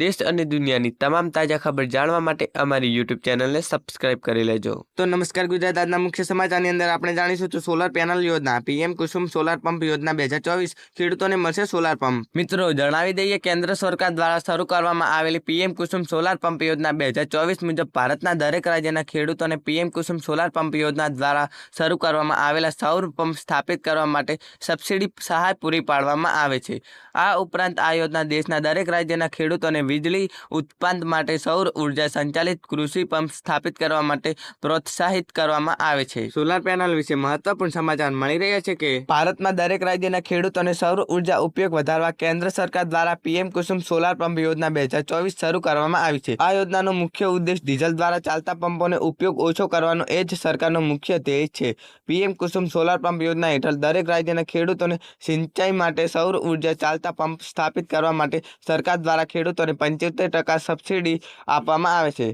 દેશ અને દુનિયાની તમામ તાજા ખબર જાણવા માટે અમારી યુટ્યુબ ચેનલને સબસ્ક્રાઇબ કરી લેજો. તો નમસ્કાર ગુજરાત આજના મુખ્ય સમાચારની અંદર આપણે જાણીશું તો સોલાર પેનલ યોજના પીએમ કુસુમ સોલાર પંપ યોજના બે હજાર ચોવીસ ખેડૂતોને મળશે સોલાર પંપ મિત્રો જણાવી દઈએ કેન્દ્ર સરકાર દ્વારા શરૂ કરવામાં આવેલી પીએમ કુસુમ સોલાર પંપ યોજના બે હજાર ચોવીસ મુજબ ભારતના દરેક રાજ્યના ખેડૂતોને પીએમ કુસુમ સોલાર પંપ યોજના દ્વારા શરૂ કરવામાં આવેલા સૌર પંપ સ્થાપિત કરવા માટે સબસિડી સહાય પૂરી પાડવામાં આવે છે. આ ઉપરાંત આ યોજના દેશના દરેક રાજ્યના ખેડૂતોને વીજળી ઉત્પાદન માટે સૌર ઊર્જા સંચાલિત કૃષિ પંપ સ્થાપિત કરવા માટે પ્રોત્સાહિત કરવામાં આવે છે. સોલાર પેનલ વિશે મહત્વપૂર્ણ સમાચાર મળી રહ્યા છે કે ભારતમાં દરેક રાજ્યના ખેડૂતોને સૌર ઊર્જા ઉપયોગ વધારવા કેન્દ્ર સરકાર દ્વારા પીએમ કુસુમ સોલાર પંપ યોજના બે હજાર ચોવીસ શરૂ કરવામાં આવી છે. આ યોજનાનો મુખ્ય ઉદ્દેશ ડીઝલ દ્વારા ચાલતા પંપોનો ઉપયોગ ઓછો કરવાનો એ જ સરકારનો મુખ્ય ધ્યેય છે. પીએમ કુસુમ સોલાર પંપ યોજના હેઠળ દરેક રાજ્યના ખેડૂતોને સિંચાઈ માટે સૌર ઊર્જા ચાલતા પંપ સ્થાપિત કરવા માટે સરકાર દ્વારા ખેડૂતોને પંચોતેર ટકા સબસિડી આપવામાં આવે છે.